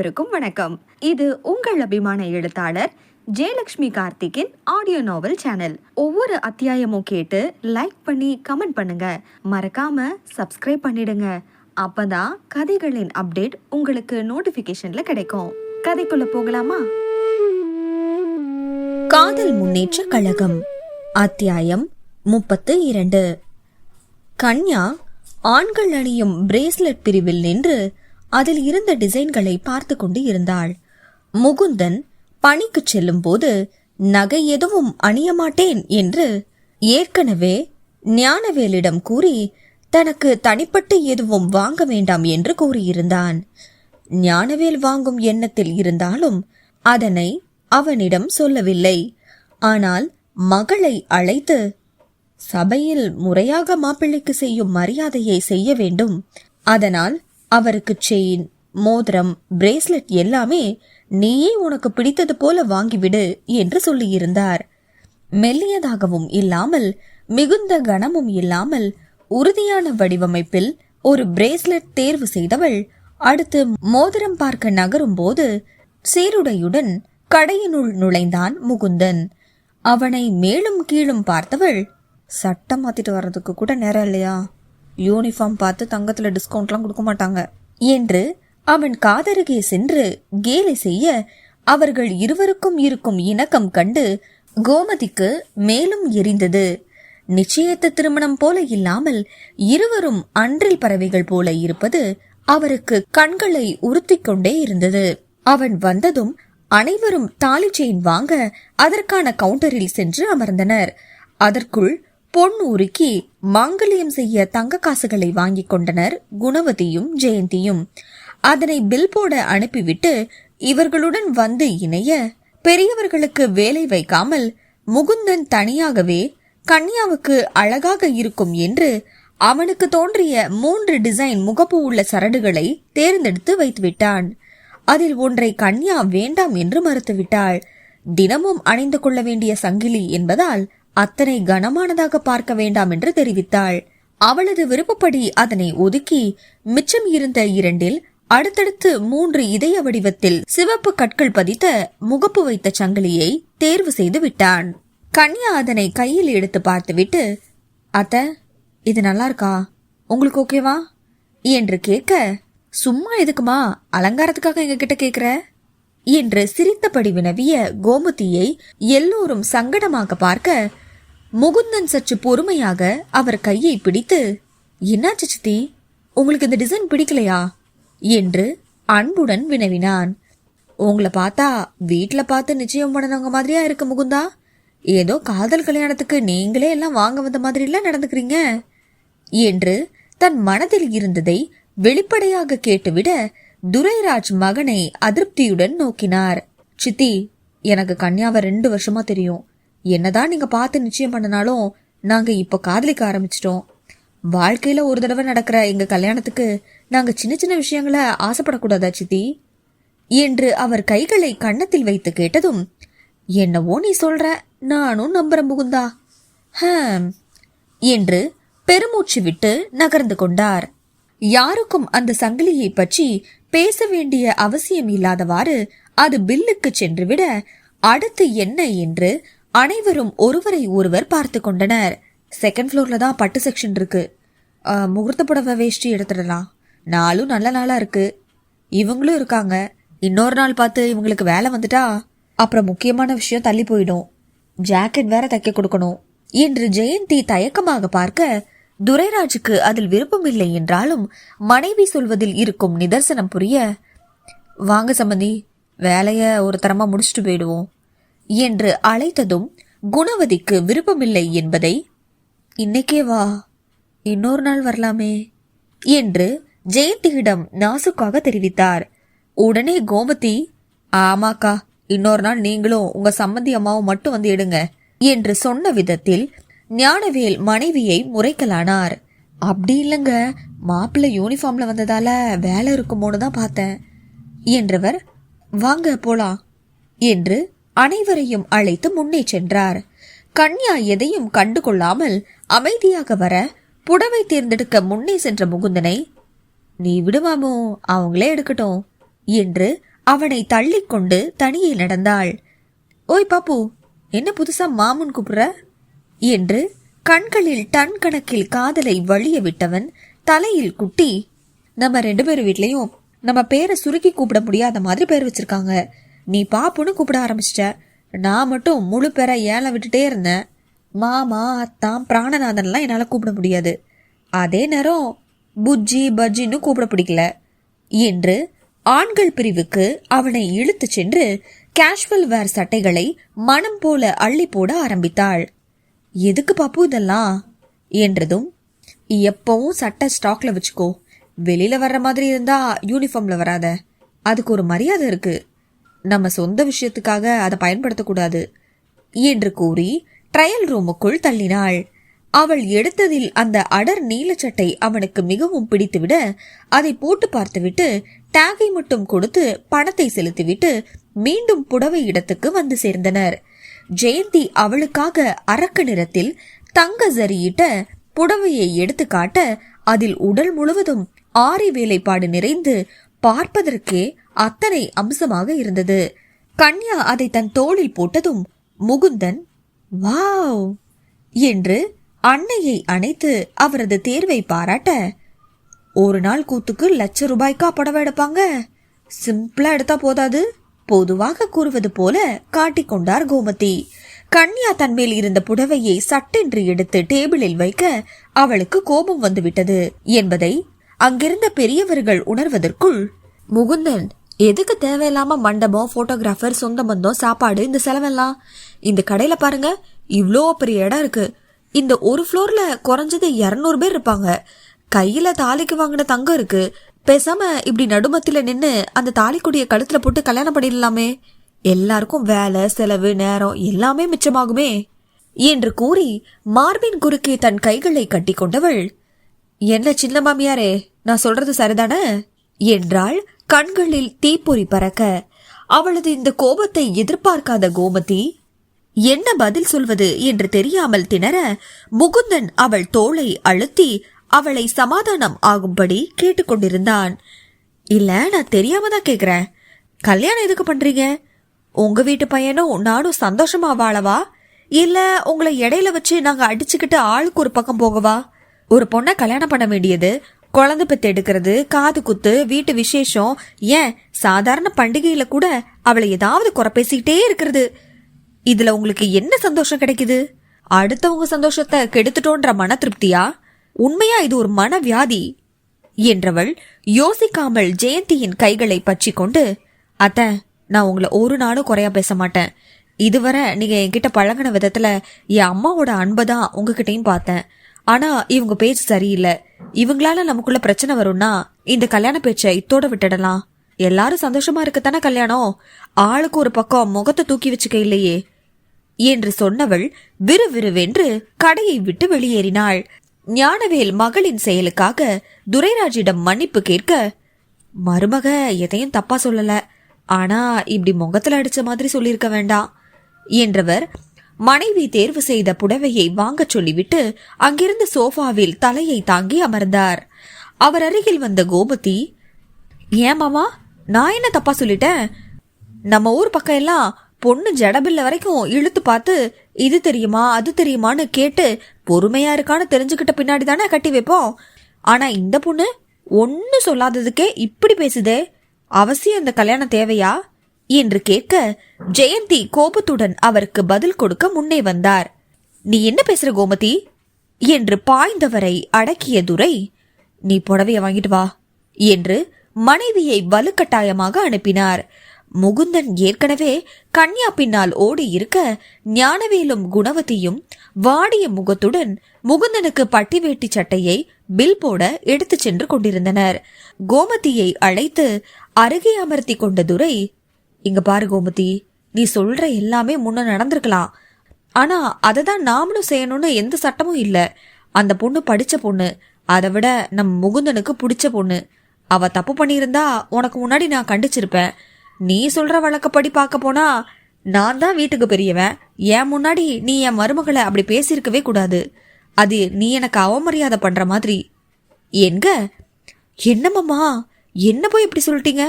அனைவருக்கும் வணக்கம். இது உங்கள் அபிமான எழுத்தாளர் ஜெயலக்ஷ்மி கார்த்திக்கின் ஆடியோ நாவல் சேனல் ஒவ்வொரு அத்தியாயமும் கேட்டு லைக் பண்ணி கமெண்ட் பண்ணுங்க. மறக்காம சப்ஸ்கிரைப் பண்ணிடுங்க. அப்பதான் கதைகளின் அப்டேட் உங்களுக்கு நோட்டிபிகேஷன்ல கிடைக்கும். கதைக்குள்ள போகலாமா? காதல் முன்னேற்ற கழகம். அத்தியாயம் முப்பத்து இரண்டு. கன்யா ஆண்கள் அணியும் பிரேஸ்லெட் பிரிவில் நின்று அதில் இருந்த டிசைன்களை பார்த்து கொண்டு இருந்தாள். முகுந்தன் பணிக்கு செல்லும் போது நகை எதுவும் அணிய மாட்டேன் என்று ஏற்கனவே ஞானவேலிடம் கூறி தனக்கு தனிப்பட்டு எதுவும் வாங்க வேண்டாம் என்று கூறியிருந்தான். ஞானவேல் வாங்கும் எண்ணத்தில் இருந்தாலும் அதனை அவனிடம் சொல்லவில்லை. ஆனால் மகளை அழைத்து சபையில் முறையாக மாப்பிள்ளைக்கு செய்யும் மரியாதையை செய்ய வேண்டும். அதனால் அவருக்கு செயின் மோதிரம் பிரேஸ்லெட் எல்லாமே நீயே உனக்கு பிடித்தது போல வாங்கிவிடு என்று சொல்லியிருந்தார். மெல்லியதாகவும் இல்லாமல் மிகுந்த கனமும் இல்லாமல் உறுதியான வடிவமைப்பில் ஒரு பிரேஸ்லெட் தேர்வு செய்தவள் அடுத்து மோதிரம் பார்க்க நகரும் போது சீருடையுடன் கடையினுள் நுழைந்தான் முகுந்தன். அவனை மேலும் கீழும் பார்த்தவள் சட்டம் மாத்திட்டு வர்றதுக்கு கூட நேரம் இல்லையா? யூனிஃபார்ம் பார்த்து தங்கத்தில் டிஸ்கவுண்ட்லாம் கொடுக்க மாட்டாங்க. என்று அவன் காதருகே சென்று கேலி செய்ய அவர்கள் இருவருக்கும் இருக்கும் இணக்கம் கண்டு கோமதிக்கு மேலும் எரிந்தது. நிச்சயத்த திருமணம் போல இல்லாமல் இருவரும் அன்றில் பறவைகள் போல இருப்பது அவருக்கு கண்களை உறுத்திக் கொண்டே இருந்தது. அவன் வந்ததும் அனைவரும் தாலி செயின் வாங்க அதற்கான கவுண்டரில் சென்று அமர்ந்தனர். அதற்குள் பொன் உருக்கி மாங்கல்யம் செய்ய தங்க காசுகளை வாங்கிக் கொண்டனர் குணவதியும் ஜெயந்தியும். அதனை பில் போட அனுப்பிவிட்டு இவர்களுடன் வந்து இணைய பெரியவர்களுக்கு வேலை வைக்காமல் முகுந்தன் தனியாகவே கன்யாவுக்கு அழகாக இருக்கும் என்று அவனுக்கு தோன்றிய மூன்று டிசைன் முகப்பு உள்ள சரடுகளை தேர்ந்தெடுத்து வைத்துவிட்டான். அதில் ஒன்றை கன்யா வேண்டாம் என்று மறுத்துவிட்டாள். தினமும் அணிந்து கொள்ள வேண்டிய சங்கிலி என்பதால் அத்தனை கனமானதாக பார்க்க வேண்டாம் என்று தெரிவித்தாள். அவளது விருப்பப்படி அதனை ஒதுக்கி மிச்சம் இருந்த இரண்டில் அடுத்தடுத்து மூன்று இதய வடிவத்தில் சிவப்பு கற்கள் பதித்த முகப்பு வைத்த சங்கிலியை தேர்வு செய்து விட்டான். கன்யா அதனை கையில் எடுத்து பார்த்துவிட்டு அத்த இது நல்லா இருக்கா உங்களுக்கு ஓகேவா? என்று கேட்க சும்மா எதுக்குமா? அலங்காரத்துக்காக எங்ககிட்ட கேட்குற கேக்குற? என்று சிரித்தபடி வினவிய கோமதியை எல்லோரும் சங்கடமாக பார்க்க முகுந்தன் சற்று பொறுமையாக அவர் கையை பிடித்து என்னாச்சு சித்தி? உங்களுக்கு இந்த டிசைன் பிடிக்கலையா? என்று அன்புடன் வினவினான். உங்களை பார்த்தா வீட்டில் பார்த்து நிச்சயம் பண்ணனவங்க மாதிரியா இருக்கு முகுந்தா? ஏதோ காதல் கல்யாணத்துக்கு நீங்களே எல்லாம் வாங்க வந்த மாதிரி எல்லாம் நடந்துக்கிறீங்க? என்று தன் மனதில் இருந்ததை வெளிப்படையாக கேட்டுவிட துரைராஜ் மகனை அதிருப்தியுடன் நோக்கினார். சித்தி எனக்கு கன்யாவை ரெண்டு வருஷமா தெரியும். என்னதான் நீங்க பார்த்து நிச்சயம் பண்ணனாலும் நாங்க இப்ப காதலிக்க ஆரம்பிச்சிட்டோம். வாழ்க்கையில ஒரு தடவை நடக்கிற எங்க கல்யாணத்துக்கு நாங்க சின்ன சின்ன விஷயங்களை ஆசைப்படக்கூடாதா சித்தி? என்று அவர் கைகளை கன்னத்தில் வைத்து கேட்டதும் என்னவோ நீ சொல்ற நானும் நம்புற முகுந்தா. ஹம் என்று பெருமூச்சு விட்டு நகர்ந்து கொண்டார். யாருக்கும் அந்த சங்கிலியை பற்றி பேச வேண்டிய அவசியம் இல்லாதவாறு அது பில்லுக்கு சென்று விட அடுத்து என்ன என்று அனைவரும் ஒருவரை ஒருவர் பார்த்து கொண்டனர். செகண்ட் ஃப்ளோர்ல தான் பட்டு செக்ஷன் இருக்கு. முகூர்த்த புடவை வேஷ்டி எடுத்துடலாம். நாளும் நல்ல நாளா இருக்கு. இவங்களும் இருக்காங்க. இன்னொரு நாள் பார்த்து இவங்களுக்கு வேலை வந்துட்டா? அப்புறம் முக்கியமான விஷயம் தள்ளி போயிடும். ஜாக்கெட் வேற தைக்க கொடுக்கணும். என்று ஜெயந்தி தயக்கமாக பார்க்க துரைராஜுக்கு அதில் விருப்பமில்லை என்றாலும் மனைவி சொல்வதில் இருக்கும் நிதர்சனம் புரிய வாங்க சம்மந்தி வேலைய ஒரு தரமா முடிச்சுட்டு போயிடுவோம் என்று அழைத்ததும் குணவதிக்கு விருப்பமில்லை என்பதை இன்னைக்கே வா இன்னொரு நாள் வரலாமே என்று ஜெயந்தியிடம் நாசுக்காக தெரிவித்தார். உடனே கோமதி ஆமாக்கா இன்னொரு நாள் நீங்களும் உங்க சம்மந்தி அம்மாவும் மட்டும் வந்து எடுங்க என்று சொன்ன விதத்தில் ஞானவேல் மனைவியை முறைக்கலானார். அப்படி இல்லைங்க. மாப்பிள்ளை யூனிஃபார்ம்ல வந்ததால வேலை இருக்குமோன்னு தான் பார்த்தேன். என்றவர் வாங்க போலாம். என்று அனைவரையும் அழைத்து முன்னே சென்றார். கன்யா எதையும் கண்டு கொள்ளாமல் அமைதியாக வர புடவை தேர்ந்தெடுக்க முன்னே சென்ற முகுந்தனை நீ விடுமாமோ அவங்களே எடுக்கட்டும். என்று அவனை தள்ளிக்கொண்டு தனியே நடந்தாள். ஓய் பாப்பு என்ன புதுசா மாமன் கூப்பிடுற? என்று கண்களில் டன் கணக்கில் காதலை வழிய விட்டவன் தலையில் குட்டி. நம்ம ரெண்டு பேர் வீட்லயும் நம்ம பேரை சுருக்கி கூப்பிட முடியாத மாதிரி பேர் வச்சிருக்காங்க. நீ பாப்புன்னு கூப்பிட ஆரம்பிச்சிட்ட. நான் மட்டும் முழு பேரை ஏழை விட்டுட்டே இருந்தேன். மாமா அத்தான் பிராணநாதன்லாம் என்னால் கூப்பிட முடியாது. அதே நேரம் புஜ்ஜி பஜ்ஜின்னு கூப்பிட பிடிக்கல. என்று ஆண்கள் பிரிவுக்கு அவனை இழுத்துச் சென்று கேஷுவல் வேர் சட்டைகளை மனம் போல அள்ளி போட ஆரம்பித்தாள். எதுக்கு பாப்பு இதெல்லாம்? என்றதும் எப்பவும் சட்டை ஸ்டாக்ல வச்சுக்கோ. வெளியில வர்ற மாதிரி இருந்தா யூனிஃபார்ம்ல வராத. அதுக்கு ஒரு மரியாதை இருக்கு. நம்ம சொந்த விஷயத்துக்காக அதை பயன்படுத்தக்கூடாது. என்று கூறி ட்ரையல் ரூமுக்குள் தள்ளினாள். அவள் எடுத்ததில் அந்த அடர் நீலச்சட்டை அவனுக்கு மிகவும் பிடித்துவிட அதை போட்டு பார்த்துவிட்டு டேகை மட்டும் கொடுத்து பணத்தை செலுத்திவிட்டு மீண்டும் புடவை இடத்துக்கு வந்து சேர்ந்தனர். ஜெயந்தி அவளுக்காக அரக்க நிறத்தில் தங்க ஜரியிட்ட புடவையை எடுத்து காட்ட அதில் உடல் முழுவதும் ஆரி வேலைப்பாடு நிறைந்து பார்ப்பதற்கே அத்தனை அம்சமாக இருந்தது. கன்யா அதை தன் தோளில் போட்டதும் முகுந்தன் வாவ்! என்று அன்னையை அணைத்து அவரது தேர்வை பாராட்ட ஒரு நாள் கூத்துக்கு லட்ச ரூபாய்க்கா புடவை எடுப்பாங்க. சிம்பிளா எடுத்தா போதாது. பொதுவாக கூறுவது போல காட்டிக்கொண்டார் கோமதி. கன்யா தன்மேல் இருந்த புடவையை சட்டென்று எடுத்து டேபிளில் வைக்க அவளுக்கு கோபம் வந்துவிட்டது. என்பதை அங்கிருந்த பெரியவர்கள் உணர்வதற்குள் முகுந்தன் எதுக்கு தேவையில்லாம மண்டபம் போட்டோகிராஃபர் சொந்த பந்தம் சாப்பாடு இந்த செலவெல்லாம்? இந்த கடையில பாருங்க இவ்வளோ பெரிய இடம் இருக்கு. இந்த ஒரு ஃப்ளோர்ல குறைஞ்சது இரநூறு பேர் இருப்பாங்க. கையில தாலிக்கு வாங்கின தங்கம் இருக்கு. பேசாம இப்படி நடுமத்தில நின்னு அந்த தாலிக்குடிய கழுத்துல போட்டு கல்யாணம் பண்ணிடலாமே. எல்லாருக்கும் வேலை செலவு நேரம் எல்லாமே மிச்சமாகுமே. என்று கூறி மார்பின் குறுக்கே தன் கைகளை கட்டி கொண்டவள் என்ன சின்ன மாமியாரே நான் சொல்றது சரிதானே? என்றாள் கண்களில் தீப்பொறி பறக்க. அவளது இந்த கோபத்தை எதிர்பார்க்காத கோமதி என்ன பதில் சொல்வது? என்று தெரியாமல் திணற முகுந்தன் அவள் தோளை அழுத்தி அவளை சமாதானம் ஆகும்படி கேட்டுக்கொண்டிருந்தான். இல்ல நான் தெரியாம தான் கேக்குறேன். கல்யாணம் எதுக்கு பண்றீங்க? உங்க வீட்டு பையனும் நானும் சந்தோஷமா வாழவா? இல்ல உங்களை இடையில வச்சு நாங்க அடிச்சுக்கிட்டு ஆளுக்கு ஒரு பக்கம் போகவா? ஒரு பொண்ணை கல்யாணம் பண்ண வேண்டியது குழந்தை பெத்து எடுக்கிறது காது குத்து வீட்டு விசேஷம் ஏன் சாதாரண பண்டிகையில கூட அவளை ஏதாவது குறை பேசிக்கிட்டே இருக்கிறது? இதுல உங்களுக்கு என்ன சந்தோஷம் கிடைக்குது? அடுத்தவங்க சந்தோஷத்தை கெடுத்துட்டோன்ற மன திருப்தியா? உண்மையா இது ஒரு மன வியாதி என்றவள் யோசிக்காமல் ஜெயந்தியின் கைகளை பற்றி கொண்டு அத்த நான் உங்களை ஒரு நாளும் குறையா பேச மாட்டேன். இதுவரை நீங்க என்கிட்ட பழகின விதத்துல என் அம்மாவோட அன்பை தான் உங்ககிட்டயும் பார்த்தேன். ஆனா இவங்க பேச்சு சரியில்லை. இவங்களால நமக்குள்ள பிரச்சனை வரும்னா இந்த கல்யாண பேச்சை இத்தோட விட்டுடலாம். எல்லாரும் சந்தோஷமா இருக்கத்தானே கல்யாணம்? ஆளுக்கு ஒரு பக்கம் முகத்தை தூக்கி வச்சுக்க இல்லையே? என்று சொன்னவள் விறுவிறுவென்று கடையை விட்டு வெளியேறினாள். ஞானவேல் மகளின் செயலுக்காக துரைராஜிடம் மன்னிப்பு கேட்க மருமக எதையும் தப்பா சொல்லல. ஆனா இப்படி முகத்துல அடிச்ச மாதிரி சொல்லியிருக்க வேண்டாம் என்றவர் மனைவி தேர்வு செய்த புடவையை வாங்கச் சொல்லிவிட்டு அங்கிருந்த சோஃபாவில் தலையை தாங்கி அமர்ந்தார். அவர் அருகில் வந்த கோமதி ஏமாமா நான் என்ன தப்பா சொல்லிட்டேன்? நம்ம ஊர் பக்கம் எல்லாம் பொண்ணு ஜடபில்ல வரைக்கும் இழுத்து பார்த்து இது தெரியுமா அது தெரியுமான்னு கேட்டு பொறுமையா இருக்கான்னு தெரிஞ்சுக்கிட்ட பின்னாடி தானே கட்டி வைப்போம். ஆனா இந்த பொண்ணு ஒன்னு சொல்லாததுக்கே இப்படி பேசுதே? அவசியம் இந்த கல்யாணம் தேவையா? என்று கேட்க ஜெயந்தி கோபத்துடன் அவருக்கு பதில் கொடுக்க முன்னே வந்தார். நீ என்ன பேசுற கோமதி? என்று பாய்ந்தவரை அடக்கிய துரை நீ புடவைய வாங்கிட்டு வா என்று மனைவியை வலுக்கட்டாயமாக அனுப்பினார். முகுந்தன் ஏற்கனவே கன்யா பின்னால் ஓடி இருக்க ஞானவேலும் குணவதியும் வாடிய முகத்துடன் முகுந்தனுக்கு பட்டி வேட்டி சட்டையை பில் போட எடுத்துச் சென்று கொண்டிருந்தனர். கோமதியை அழைத்து அருகே அமர்த்தி கொண்ட துரை இங்க பாரு கோமதி நீ சொல்ற எல்லாமே முன்ன நடந்திருக்கலாம். ஆனா அதை தான் நாமளும் செய்யணும்னு எந்த சட்டமும் இல்ல. அந்த பொண்ணு படிச்ச பொண்ணு. அதை விட நம் முகுந்தனுக்கு பிடிச்ச பொண்ணு. அவ தப்பு பண்ணியிருந்தா உனக்கு முன்னாடி நான் கண்டிச்சிருப்பேன். நீ சொல்ற வழக்கப்படி பார்க்க போனா நான் தான் வீட்டுக்கு பெரியவன். என் முன்னாடி நீ என் மருமகளை அப்படி பேசியிருக்கவே கூடாது. அது நீ எனக்கு அவமரியாதை பண்ற மாதிரி. எங்க? என்னமாம்மா என்ன போய் இப்படி சொல்லிட்டீங்க?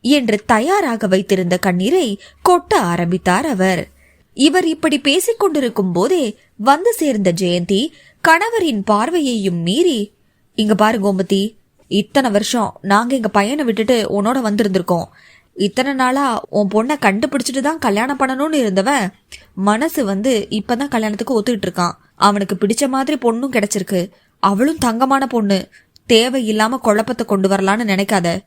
என்று தயாராக வைத்திருந்த கண்ணீரை கொட்ட ஆரம்பித்தார் அவர். இவர் இப்படி பேசிக் கொண்டிருக்கும் போதே வந்து சேர்ந்த ஜெயந்தி கணவரின் பார்வையையும் மீறி இங்க பாரு கோமதி இத்தனை வருஷம் நாங்க எங்க பையனை விட்டுட்டு உன்னோட வந்திருந்திருக்கோம். இத்தனை நாளா உன் பொண்ணை கண்டுபிடிச்சிட்டு தான் கல்யாணம் பண்ணணும்னு இருந்தவன் மனசு வந்து இப்பதான் கல்யாணத்துக்கு ஒத்துக்கிட்டு இருக்கான். அவனுக்கு பிடிச்ச மாதிரி பொண்ணும் கிடைச்சிருக்கு. அவளும் தங்கமான பொண்ணு. தேவையில்லாம குழப்பத்தை கொண்டு வரலான்னு நினைக்காத.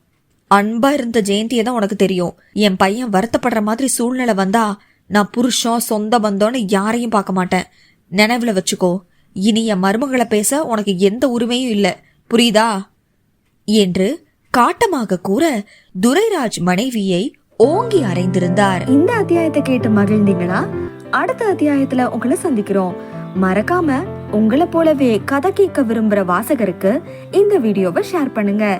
அன்பா இருந்த ஜெயந்தியை தான் உனக்கு தெரியும். என் பையன் வருத்தப்படுற மாதிரி சூழ்நிலை வந்தா நான் புருஷம் சொந்த பந்தோன்னு யாரையும் பார்க்க மாட்டேன். நினைவுல வச்சுக்கோ. இனி என் மருமகளை பேச உனக்கு எந்த உரிமையும் இல்லை. புரியுதா? என்று காட்டமாக கூற துரைராஜ் மனைவியை ஓங்கி அறைந்திருந்தார். இந்த அத்தியாயத்தை கேட்டு மகிழ்ந்தீங்களா? அடுத்த அத்தியாயத்துல உங்களை சந்திக்கிறோம். மறக்காம உங்களை போலவே கதை கேட்க விரும்புற வாசகருக்கு இந்த வீடியோவை ஷேர் பண்ணுங்க.